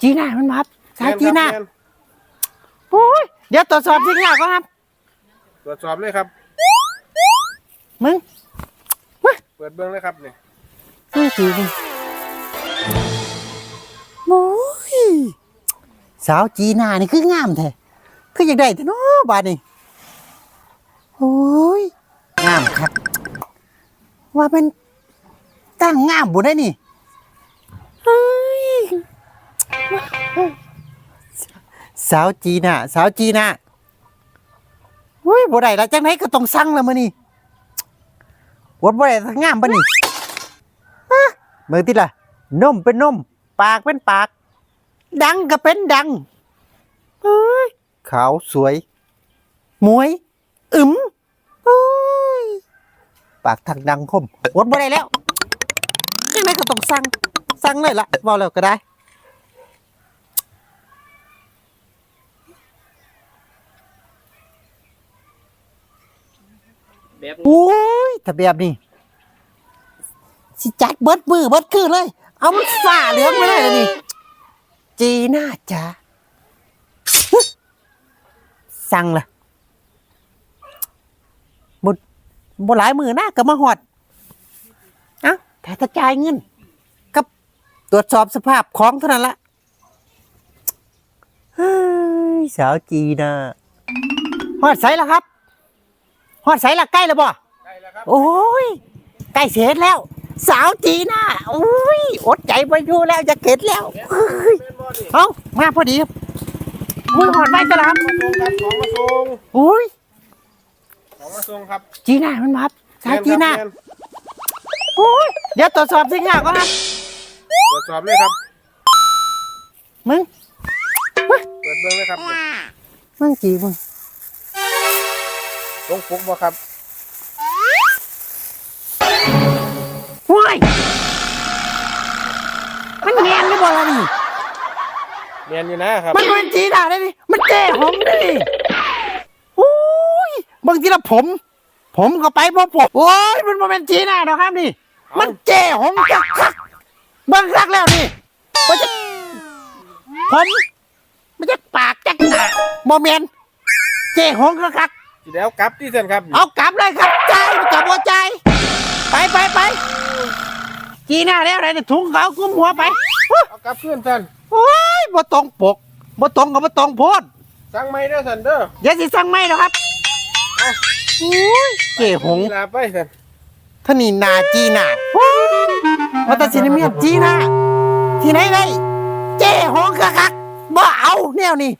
จีน่ามันมาครับสาวจีน่าแม่ครับโอ้ยเดี๋ยวตรวจสอบสิครับก่อนครับ แม่นตรวจสอบเลยครับ มึงเปิดเบื้องเลยครับนี่นี่จีมึงโอ้ยสาวจีน่านี่คืองามแท้คืออยากได้แต่เนาะบาดนี่โอ้ยงามครับ ว่าเป็นตั้งงามบุได้นี่เฮ้ย สาวจีน่าสาวจีน่าเฮ้ยบ่ได้ละจังไหนก็ต้องสั่งแล้วมื้อนี้วดบ่ได้ทั้งงามปะนี่ฮะเบิ่งติล่ะนมเป็นนม ปากเป็นปาก ดังก็เป็นดังเฮ้ยขาวสวยมวย อึมเฮ้ยปากทักดังคมวดบ่ได้แล้วยังไงก็ต้องสั่งสั่งเลยละบอกแล้วก็ได้ แบบนี้โอ้ยถ้าแบบนี้ สิจัดเบิดมือเบิดคืนเลย เอามันฝ่าเหลืองไปเลยล่ะนี่ จีน่าจ๋าสั่งละบดบหลายมือหน้าก็มาหอดเอ้าแต่ถ้าจ่ายเงินกับตรวจสอบสภาพของเท่านั้นละเฮ้ยสาวจีน่าหอดใสแล้วครับ อดใสละใกล้แล้วบ่ได้แล้วครับโอ้ยใกล้เสร็จแล้ว สาวจีน่าโอ้ยอดใจไปอยู่แล้วจะเก็ดแล้วเฮ้ยเป็นบ่นี่เอามาพอดีครับมือหอดไว้ตะลับมาส่งครับของมาส่งโอ้ยของมาส่งครับ จีน่ามันมาครับสาวจีน่าแม่ครับโอ้ยเดี๋ยวตรวจสอบสิ่งหาก่อนครับแม่นตรวจสอบเลยครับ มึงเปิดเบื้องเลยครับนี่มึงจีมึง ตรงปกบ่ครับว้ายมันแมนไม่บอกแล้วนี่เรียนอยู่นะครับ มันเป็นจีน่าได้นี่มันแก้ผมได้นี่โอ้ยบางทีละผม ผมก็ไปพอผมโอ้ยมันมาเป็นจีน่าหรอกครับนี่มันแก้ผมจักคักเบังคักแล้วนี่มันจะผมมันจะปากจักหนาโมเมนเจ้หงก็คัก ทีแล้วกลับที่เส้นครับเอากลับเลยครับใจายกับบัวใจายไปไปไปจีน่าแล้วอะไรเนี่ยถุงขาวกุ้มหัวไปเอากลับขึ้นท่านโอ้ยบ่ตรงปกบ่ตรงกับบ่ตรงโพดสั่งไม่ได้อท่านเด้ออย่าสิสั่งไม่หรอกครับโอ้ยเจ้หงลาไปท่านท่านี่นาจีน่าวัตสินเมียนจีน่าที่ไหนได้เจ้หงกะคักบ่เอาแนวนี่